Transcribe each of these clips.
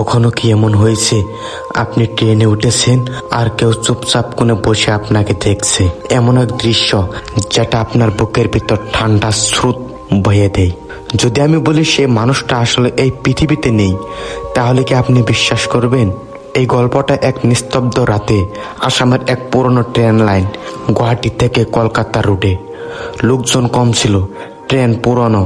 কখনো কি এমন হয়েছে? আপনি ট্রেনে উঠেছেন আর কেউ চুপচাপ কোণে বসে আপনাকে দেখছে। এমন এক দৃশ্য যেটা আপনার বুকের ভিতর ঠান্ডা স্রোত বয়ে দেয়। যদি আমি বলি সে মানুষটা আসলে এই পৃথিবীতে নেই, তাহলে কি আপনি বিশ্বাস করবেন? এই গল্পটা এক নিস্তব্ধ রাতে আসামের এক পুরনো ট্রেন লাইন গুয়াহাটি থেকে কলকাতা রুটে। লোকজন কম ছিল, ট্রেন পুরনো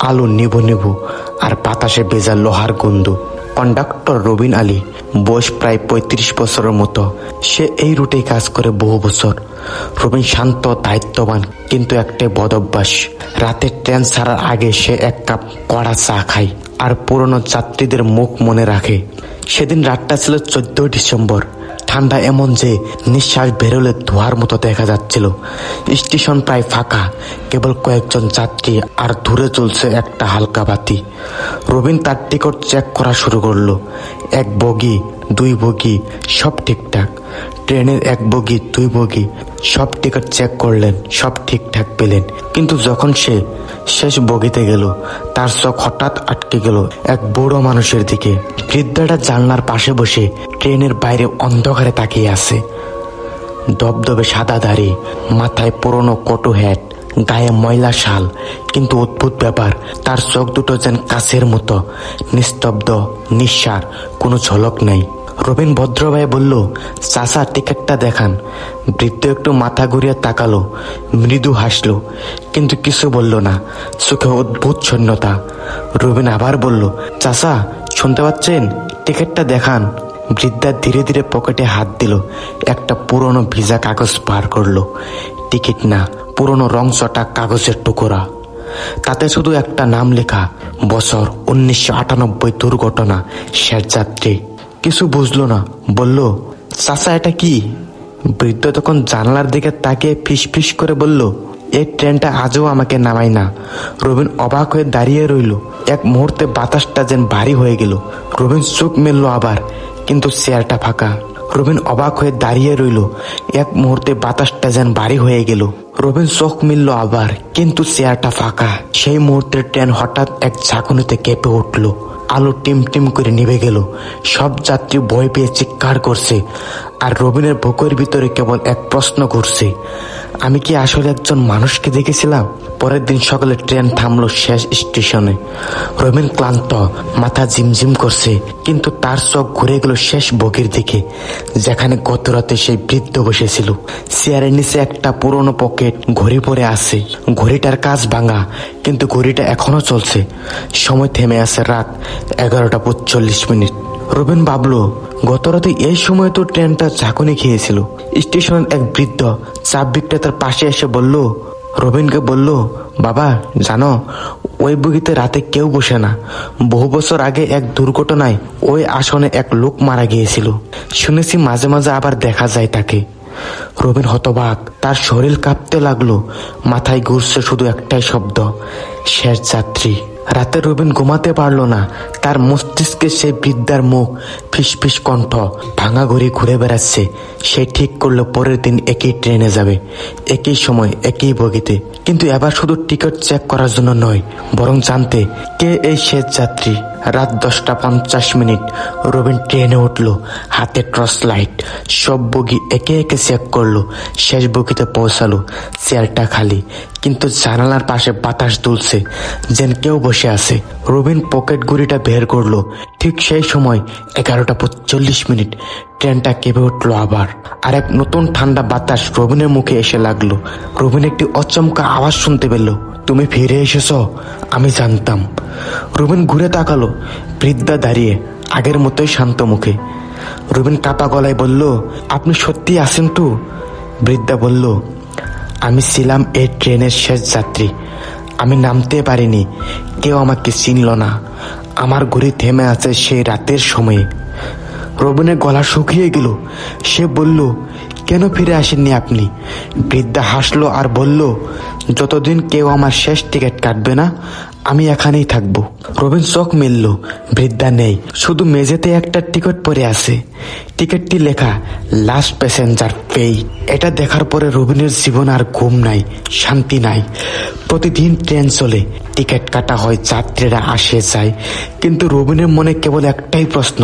আলো নিভু নিভু আর বাতাসে ভেজা লোহার গন্ধ। কন্ডাক্টর রবিন আলী, বয়স প্রায় পঁয়ত্রিশ বছরের মতো, সে এই রুটেই কাজ করে বহু বছর। রবিন শান্ত, দায়িত্ববান, কিন্তু একটাই বদ অভ্যাস। রাতে ট্রেন ছাড়ার আগে সে এক কাপ কড়া চা খায় আর পুরনো যাত্রীদের মুখ মনে রাখে। সেদিন রাতটা ছিল চোদ্দই ডিসেম্বর। ঠান্ডা এমন যে নিঃশ্বাস বেরোলে ধোয়ার মতো দেখা যাচ্ছিল। স্টেশন প্রায় ফাঁকা, কেবল কয়েকজন যাত্রী আর দূরে চলছে একটা হালকা বাতি। রবিন তার টিকট চেক করা শুরু করল। এক বগি, দুই বগি, সব ঠিকঠাক। ট্রেনের এক বগি, দুই বগি, সব টিকিট চেক করলেন, সব ঠিকঠাক পেলেন। কিন্তু যখন সে শেষ বগিতে গেল, তার চোখ হঠাৎ আটকে গেল এক বুড়ো মানুষের দিকে। বৃদ্ধাটা জানলার পাশে বসে ট্রেনের বাইরে অন্ধকারে তাকিয়ে আছে। দবদবে সাদা দাড়ি, মাথায় পুরনো কটু হ্যাট গায়ে ময়লা শাল, কিন্তু অদ্ভুত ব্যাপার, তার চোখ দুটো যেন কাছের মতো, নিস্তব্ধ, নিঃসার, কোনো ঝলক নাই। রবীন ভদ্রভাই বলল, চাচা, টিকিটটা দেখান। বৃদ্ধ একটু মাথা ঘুরিয়ে তাকালো, মৃদু হাসলো, কিন্তু কিছু বলল না, চোখে অদ্ভুত শূন্যতা। রবিন আবার বলল, চাচা, শুনতে পাচ্ছেন? টিকিটটা দেখান। বৃদ্ধা ধীরে ধীরে পকেটে হাত দিল, একটা পুরনো ভিজা কাগজ বার করল। টিকিট না, পুরনো রং চটা কাগজের টুকরা। তাতে শুধু একটা নাম লেখা, বছর উনিশশো আটানব্বই দুর্ঘটনা, শেষ যাত্রী। কিছু বুঝলো না, বলল, চাচা, এটা কি? বৃদ্ধ তখন জানলার দিকে তাকিয়ে ফিস ফিস করে বলল এই ট্রেনটা আজও আমাকে নামায় না। রবিন অবাক হয়ে দাঁড়িয়ে রইল। এক মুহূর্তে বাতাসটা যেন ভারী হয়ে গেল। রবিন চোখ মেলল আবার। কিন্তু চেয়ারটা ফাঁকা। রবিন অবাক হয়ে দাঁড়িয়ে রইল। এক মুহূর্তে বাতাসটা যেন ভারী হয়ে গেল। রবিন চোখ মিলল আবার, কিন্তু চেয়ারটা ফাঁকা। সেই মুহূর্তে ট্রেন হঠাৎ এক ঝাঁকুনিতে কেঁপে উঠল। আলো টিম টিম করে নিভে গেল। সব যাত্রী ভয় পেয়ে চিৎকার করছে। আর রবিনের বুকের ভিতরে কেবল এক প্রশ্ন ঘুরছে। আমি কি আসলে একজন মানুষকে দেখেছিলাম? পরের দিন সকালে ট্রেন থামলো শেষ স্টেশনে। রবিন ক্লান্ত, মাথা ঝিমঝিম করছে, কিন্তু তার চোখ ঘুরে গেল শেষ বগির দিকে, যেখানে গত রাতে সেই বৃদ্ধ বসেছিল। চেয়ারের নিচে একটা পুরনো পকেট ঘড়ি পরে আছে। ঘড়িটার কাজ ভাঙা, কিন্তু ঘড়িটা এখনও চলছে। সময় থেমে আছে রাত এগারোটা পঁচল্লিশ মিনিট। রবিন ভাবলো গত রাতে এই সময় তো ট্রেনটা ঝাঁকুনি খেয়েছিল। স্টেশনের এক বৃদ্ধ চাপ বিক্রেতার পাশে এসে বলল, রবিনকে বলল, বাবা, জানো, ওই বগিতে রাতে কেউ বসে না। বহু বছর আগে এক দুর্ঘটনায় ওই আসনে এক লোক মারা গিয়েছিল। শুনেছি মাঝে মাঝে আবার দেখা যায় তাকে। রবিন হতবাক, তার শরীর কাঁপতে লাগল, মাথায় ঘুরছে শুধু একটাই শব্দ, শেষ যাত্রী। রাতে রবিন ঘুমাতে পারল না। তার মস্তিষ্কে সেই বৃদ্ধার মুখ, ফিসফিস কণ্ঠ, ভাঙা ঘুরে ঘুরে বেড়াচ্ছে। সে ঠিক করল পরের দিন একই ট্রেনে যাবে। একই সময়, একই বগিতে। কিন্তু এবার শুধু টিকিট চেক করার জন্য নয়, বরং জানতে কে এই শেষ যাত্রী। রাত দশটা পঞ্চাশ মিনিট, রবিন ট্রেনে উঠল, হাতে টর্চ লাইট, সব বগি একে একে চেক করল, শেষ বগিতে পৌঁছালো, চেয়ারটা খালি, কিন্তু জানালার পাশে বাতাস দুলছে, যেন কেউ বসে আছে। রবিন পকেট গুড়িটা বের করল, ঠিক সেই সময় এগারোটা পঁচল্লিশ মিনিট ট্রেনটা কেঁপে উঠল আবার, আর এক নতুন ঠান্ডা বাতাস রবিনের মুখে এসে লাগল। রবিন একটি অচমকা আওয়াজ শুনতে পেল, তুমি ফিরে এসেছ? আমি জানতাম। রবিন ঘুরে তাকালো, বৃদ্ধা দাঁড়িয়ে, আগের মতোই শান্ত মুখে। রবিন কাপা গলায় বলল, আপনি সত্যি আছেন তো? বৃদ্ধা বলল, আমি ছিলাম এই ট্রেনের শেষ যাত্রী। আমি নামতে পারিনি, কেউ আমাকে চিনল না। আমার ঘড়ি থেমে আছে সেই রাতের সময়ে। রবিনের গলা শুকিয়ে গেল। সে বলল, কেন ফিরে আসেননি আপনি? বৃদ্ধা হাসলো আর বলল, যতদিন কেউ আমার শেষ টিকিট কাটবে না, আমি এখানেই থাকব। রবিন চোখ মেলল, বৃদ্ধা নেই, শুধু মেঝেতে একটা টিকিট পরে আছে। টিকিটটি লেখা, লাস্ট প্যাসেঞ্জার পেই। এটা দেখার পরে রবিনের জীবন আর ঘুম নাই, শান্তি নাই। প্রতিদিন ট্রেন চলে, টিকিট কাটা হয় যাত্রীরা আসে যায়, কিন্তু রবিনের মনে কেবল একটাই প্রশ্ন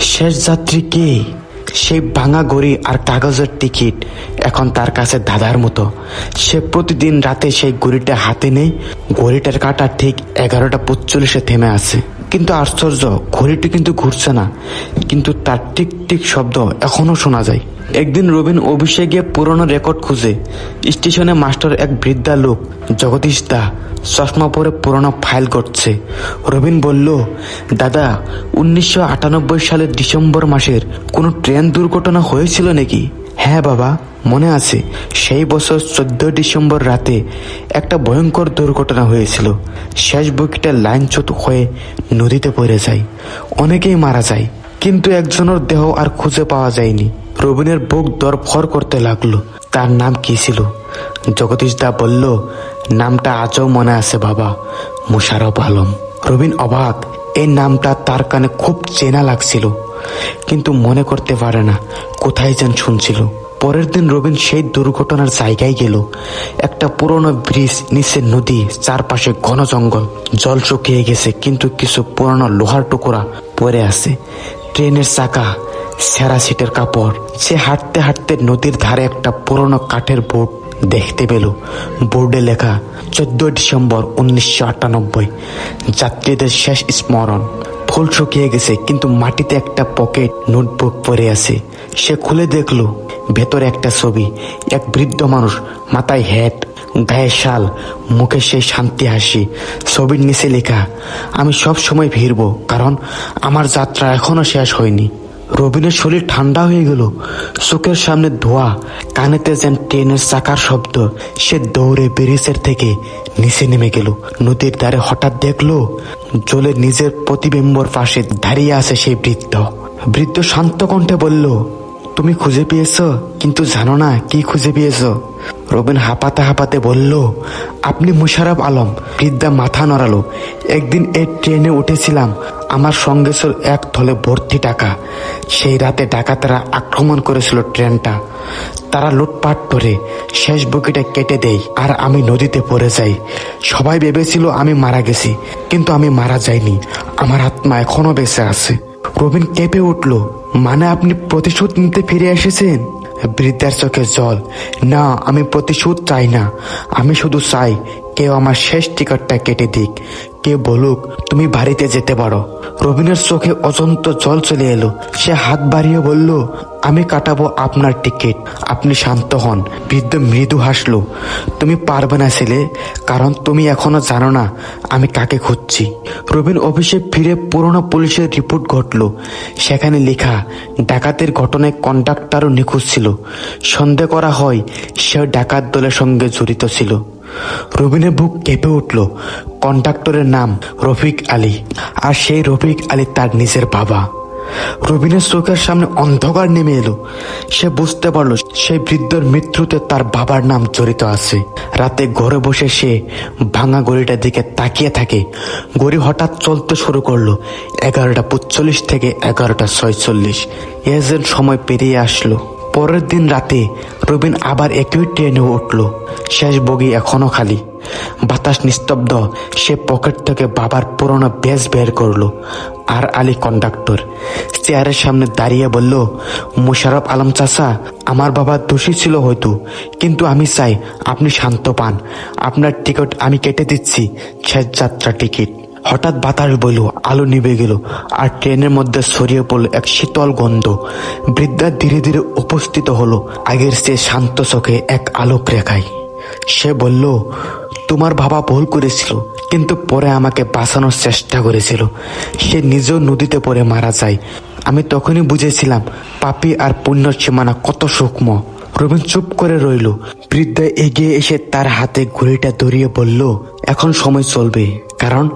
শেষ যাত্রী কে? সেই ভাঙা গড়ি আর কাগজের টিকিট এখন তার কাছে দাদার মতো। সে প্রতিদিন রাতে সেই গড়িটা হাতে নেই গড়িটার কাটা ঠিক এগারোটা পঁচল্লিশে থেমে আছে। কিন্তু আশ্চর্য, ঘড়িটি কিন্তু ঘুরছে না। কিন্তু তার টিক টিক শব্দ এখনও শোনা যায়। একদিন রবিন অফিসে গিয়ে পুরনো রেকর্ড খুঁজে। স্টেশনে মাস্টার এক বৃদ্ধা লোক, জগদীশ দা, চশমা পরে পুরনো ফাইল করছে রবিন বলল, দাদা, উনিশশো আটানব্বই সালের ডিসেম্বর মাসের কোনো ট্রেন দুর্ঘটনা হয়েছিল নাকি? হ্যাঁ বাবা, মনে আছে, সেই বছর চোদ্দ ডিসেম্বর রাতে একটা ভয়ঙ্কর দুর্ঘটনা হয়েছিল। শেষ বগিটা লাইনচ্যুত হয়ে নদীতে পড়ে যায়। অনেকেই মারা যায়, কিন্তু একজনের দেহ আর খুঁজে পাওয়া যায়নি। রবিনের বুক দরফর করতে লাগল। তার নাম কি ছিল? জগদীশ দা বলল, নামটা আজও মনে আছে বাবা, মুশারফ আলম। রবিন অবাক এই নামটা তার কানে খুব চেনা লাগছিল, কিন্তু মনে করতে পারে না কোথায় যেন শুনছিল। পরের দিন রবিন সেই দুর্ঘটনার জায়গায় গেল। একটা পুরনো ব্রিজ নিচে নদী, চারপাশে ঘন জঙ্গল, জল শুকিয়ে গেছে, কিন্তু কিছু পুরনো লোহার টুকরা পড়ে আছে। ট্রেনের চাকা, সেরা সিটের কাপড়, সে হাঁটতে হাঁটতে নদীর ধারে একটা পুরনো কাঠের বোর্ড দেখতে পেল। বোর্ডে লেখা চোদ্দ ডিসেম্বর উনিশশো আটানব্বই, যাত্রীদের শেষ স্মরণ। ফুল শুকিয়ে গেছে, কিন্তু মাটিতে একটা পকেট নোটবুক পড়ে আছে। সে খুলে দেখল, ভেতরে একটা ছবি। এক বৃদ্ধ মানুষ, মাথায় হ্যাট গায়ে শাল, মুখে সেই শান্তি হাসি। ছবির নিচে লেখা, আমি সব সময় ফিরব, কারণ আমার যাত্রা এখনও শেষ হয়নি। রবিনের শরীর ঠান্ডা হয়ে গেল। চোখের সামনে ধোয়া, কানেতে যেন ট্রেনের চাকার শব্দ। সে দৌড়ে ব্রিজের থেকে নিচে নেমে গেল। নদীর ধারে হঠাৎ দেখল, জলে নিজের প্রতিবিম্বর পাশে দাঁড়িয়ে আছে সেই বৃদ্ধ। বৃদ্ধ শান্ত কণ্ঠে বলল, তুমি খুঁজে পেয়েছ, কিন্তু জানো না কি খুঁজে পেয়েছ? রবিন হাঁপাতে হাঁপাতে বলল, আপনি মুশারফ আলম বৃদ্ধা মাথা নড়ালো। একদিন এই ট্রেনে উঠেছিলাম, আমার সঙ্গে ছিল এক থলে ভর্তি টাকা। সেই রাতে ডাকাতেরা আক্রমণ করেছিল ট্রেনটা। তারা লুটপাট করে শেষ বুকিটা কেটে দেয় আর আমি নদীতে পড়ে যাই। সবাই ভেবেছিল আমি মারা গেছি, কিন্তু আমি মারা যাইনি। আমার আত্মা এখনও বেঁচে আছে। রবিন কেঁপে উঠল মানে আপনি প্রতিশোধ নিতে ফিরে এসেছেন? বৃদ্ধার চোখে জল। না, আমি প্রতিশোধ চাই না। আমি শুধু চাই কেউ আমার শেষ টিকিটটা কেটে দিক। কেউ বলুক, তুমি বাড়িতে যেতে পারো। রবিনের চোখে অজন্ত জল চলে এলো। সে হাত বাড়িয়ে বলল, আমি কাটাবো আপনার টিকিট। আপনি শান্ত হন। বৃদ্ধ মৃদু হাসলো, তুমি পারবে না ছেলে, কারণ তুমি এখনও জানো না আমি কাকে খুঁজছি। রবিন অফিসে ফিরে পুরনো পুলিশের রিপোর্ট ঘটলো। সেখানে লেখা, ডাকাতের ঘটনায় কন্ডাক্টারও নিখোঁজ ছিল। সন্দেহ করা হয় সে ডাকাত দলের সঙ্গে জড়িত ছিল। রবিনের বুক কেঁপে উঠল। কন্ডাক্টরের নাম রফিক আলী। আর সেই রফিক আলী তার নিজের বাবা। রবিনের চোখের সামনে অন্ধকার নেমে এলো। সে বুঝতে পারল সেই বৃদ্ধর মৃত্যুতে তার বাবার নাম জড়িত আছে। রাতে ঘরে বসে সে ভাঙা গড়িটার দিকে তাকিয়ে থাকে। গড়ি হঠাৎ চলতে শুরু করল এগারোটা পঁচল্লিশ থেকে এগারোটা ছয়চল্লিশ। এজেন্ট সময় পেরিয়ে আসলো। পরের দিন রাতে রবিন আবার একই ট্রেনে উঠল। শেষ বগি এখনও খালি। বাতাস নিস্তব্ধ, সে পকেট থেকে বাবার পুরনো ব্যাস বের করল। আর আলী কন্ডাক্টর চেয়ারের সামনে দাঁড়িয়ে বলল, মুশারফ আলম চাচা, আমার বাবা দোষী ছিল হয়তো, কিন্তু আমি চাই আপনি শান্ত পান। আপনার টিকিট আমি কেটে দিচ্ছি, শেষ যাত্রা টিকিট। হঠাৎ বাতাস বইল, আলো নিভে গেল, আর ট্রেনের মধ্যে ছড়িয়ে পড়ল এক শীতল গন্ধ। বৃদ্ধা ধীরে ধীরে উপস্থিত হলো, আগের সে শান্ত চোখে এক আলোক রেখায়। সে বলল, তোমার বাবা ভুল করেছিল, কিন্তু পরে আমাকে বাঁচানোর চেষ্টা করেছিল। সে নিজেও নদীতে পড়ে মারা যায়। আমি তখনই বুঝেছিলাম, পাপি আর পুণ্যর সীমানা কত সূক্ষ্ম। রবিন চুপ করে রইল। বৃদ্ধা এগিয়ে এসে তার হাতে ঘড়িটা ধরিয়ে বলল, এখন সময় চলবে, কারণ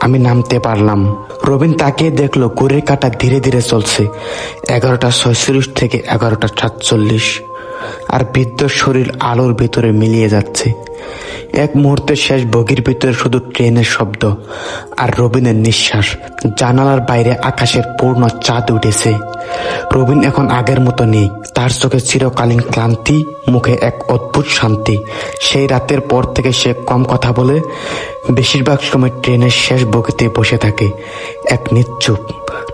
আমি নামতে পারলাম। রবিন তাকিয়ে দেখল ঘড়ির কাটা ধীরে ধীরে চলছে। এগারোটা ছয়চল্লিশ থেকে এগারোটা সাতচল্লিশ। আর বৃদ্ধ শরীর আলোর ভেতরে মিলিয়ে যাচ্ছে। এক মুহূর্তে শেষ বগির ভিতরে শুধু ট্রেনের শব্দ আর রবিনের নিঃশ্বাস। জানালার বাইরে আকাশের পূর্ণ চাঁদ উঠেছে। রবিন এখন আগের মতো নেই। তার চোখে চিরকালীন ক্লান্তি, মুখে এক অদ্ভুত শান্তি। সেই রাতের পর থেকে সে কম কথা বলে, বেশিরভাগ সময় ট্রেনের শেষ বগিতে বসে থাকে। এক নিশ্চুপ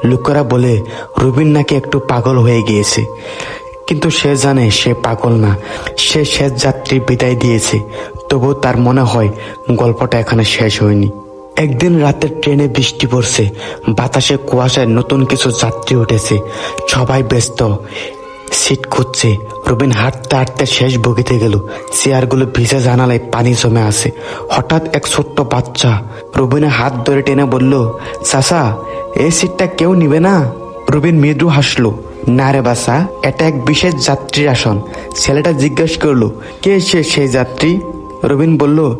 লোকেরা বলে, রবিন নাকি একটু পাগল হয়ে গিয়েছে। কিন্তু সে জানে সে পাগল না। সে শেষ যাত্রী বিদায় দিয়েছে। তবুও তার মনে হয় গল্পটা এখানে শেষ হয়নি। একদিন রাতের ট্রেনে বৃষ্টি পড়ছে। বাতাসে কুয়াশায় নতুন কিছু যাত্রী উঠেছে। সবাই ব্যস্ত। সিট খুঁজছে। রবিন হাঁটতে হাঁটতে শেষ বগিতে গেল। চেয়ারগুলো ভিজে জানালায় পানি জমে আছে। হঠাৎ এক ছোট্ট বাচ্চা রবিনের হাত ধরে টেনে বলল, চাচা, এই সিটটা কেউ নিবে না? রবিন মৃদু হাসলো। না রে বাসা এটা এক বিশেষ যাত্রীর আসন। ছেলেটা জিজ্ঞেস করল, কে সে সেই যাত্রী? রবিন বলল,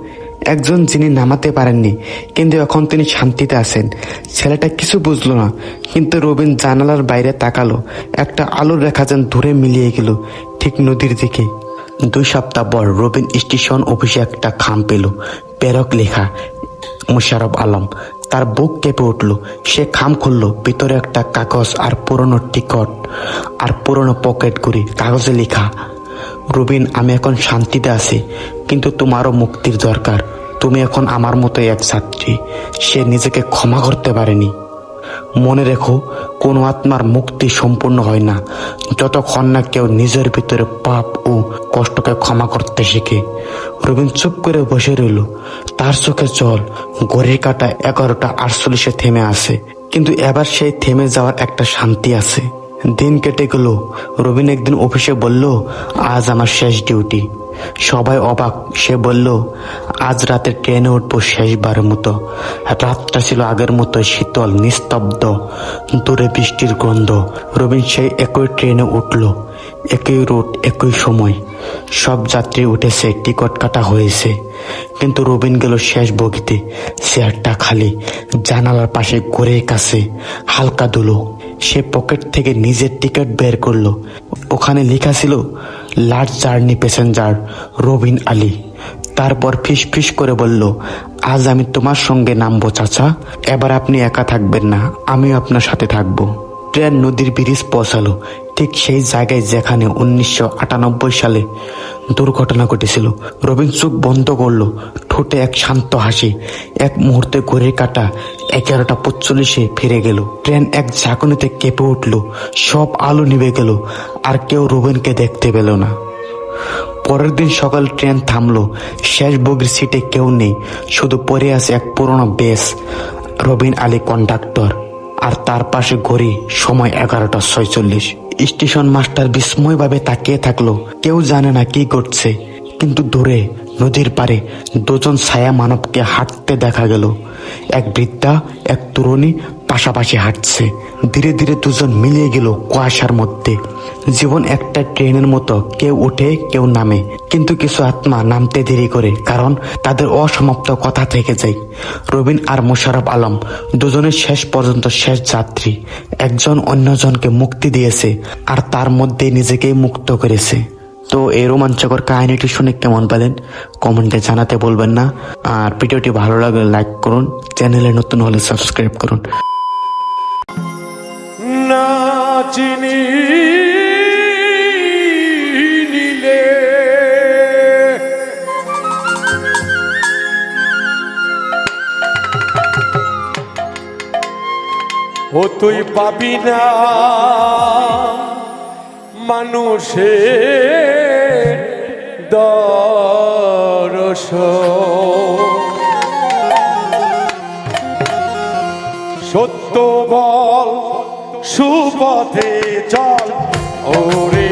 একজন যিনি নামাতে পারেননি, কিন্তু এখন তিনি শান্তিতে আছেন। ছেলেটা কিছু বুঝলো না, কিন্তু রবিন জানালার বাইরে তাকালো। একটা আলোর রেখা যেন দূরে মিলিয়ে গেল, ঠিক নদীর দিকে। দুই সপ্তাহ পর রবিন স্টেশন অফিসে একটা খাম পেল পেরক লেখা মুশারফ আলম। তার বুক কেঁপে উঠল। সে খাম খুলল, ভিতরে একটা কাগজ আর পুরনো টিকট আর পুরনো পকেট ঘুরি কাগজে লেখা, রুবিন, আমি এখন শান্তিতে আছি, কিন্তু তোমারও মুক্তির দরকার। তুমি এখন আমার মতোই এক ছাত্রী। সে নিজেকে ক্ষমা করতে পারেনি। মনে রেখো, কোনো আত্মার মুক্তি সম্পূর্ণ হয় না। যতক্ষণ না কেউ নিজের ভিতরে পাপ ও কষ্টকে ক্ষমা করতে শেখে। রবীন চুপ করে বসে রইল। তার চোখে জল ঘড়ির কাটা এগারোটা আটচল্লিশে থেমে আসে কিন্তু এবার সেই থেমে যাওয়ার একটা শান্তি আছে। দিন কেটে গেল। রবিন একদিন অফিসে বলল, আজ আমার শেষ ডিউটি সবাই অবাক। সে বলল, আজ রাতে ট্রেনে উঠবো শেষবারের মতো। রাতটা ছিল আগের মতো শীতল, নিস্তব্ধ, দূরে বৃষ্টির গন্ধ। রবিন সেই একই ট্রেনে উঠল। একই রুট, একই সময়। সব যাত্রী উঠেছে, টিকট কাটা হয়েছে। কিন্তু রবিন গেল শেষ বগিতে। চেয়ারটা খালি, জানালার পাশে ঘরের কাছে, হালকা দুলো সে পকেট থেকে নিজের টিকিট বের করল। ওখানে লেখা ছিল large journey passenger Robin Ali. তারপর ফিস ফিস করে বলল, আজ আমি তোমার সঙ্গে নামবো চাচা। এবার আপনি একা থাকবেন না, আমিও আপনার সাথে থাকব। ট্রেন নদীর ব্রিজ পৌঁছালো। ঠিক সেই জায়গায় যেখানে উনিশশো আটানব্বই সালে দুর্ঘটনা ঘটেছিল। রবিন চোখ বন্ধ করল, ঠোঁটে এক শান্ত হাসি, এক মুহূর্তে ঘুরে কাটা এগারোটা পঁচল্লিশে ফিরে গেল। ট্রেন এক ঝাঁকুনিতে কেঁপে উঠল। সব আলো নিভে গেল। আর কেউ রবিনকে দেখতে পেল না। পরের দিন সকাল ট্রেন থামলো। শেষ বগির সিটে কেউ নেই। শুধু পরে আছে এক পুরনো বেস। Robin Ali conductor. আর তার পাশে ঘড়ি, সময় এগারোটা ছয়চল্লিশ। স্টেশন মাস্টার বিস্ময়ভাবে তাকিয়ে থাকল। কেউ জানে না কি ঘটছে। কিন্তু দূরে, নদীর পারে দুজন ছায়া মানবকে হাঁটতে দেখা গেল। এক বৃদ্ধা, এক তরুণী পাশাপাশি হাঁটছে। ধীরে ধীরে দুজন মিলিয়ে গেল কুয়াশার মধ্যে। জীবন একটা ট্রেনের মতো, কেউ ওঠে কেউ নামে। কিন্তু কিছু আত্মা নামতে দেরি করে, কারণ তাদের অসমাপ্ত কথা থেকে যায়। রবিন আর মোশারফ আলম দুজনের শেষ পর্যন্ত শেষ যাত্রী। একজন অন্যজনকে মুক্তি দিয়েছে, আর তার মধ্যে নিজেকেই মুক্ত করেছে। তো এই রোমাঞ্চকর কাহিনীটি শুনে কেমন পেলেন? কমেন্টে জানাতে বলবেন না। আর ভিডিওটি ভালো লাগলে লাইক করুন, চ্যানেলে নতুন হলে সাবস্ক্রাইব করুন। ও তুই পাবি না মানুষের দরস সত্য বল সুপথে চল ওরে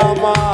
amar.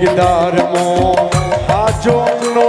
দিগদার মো। যে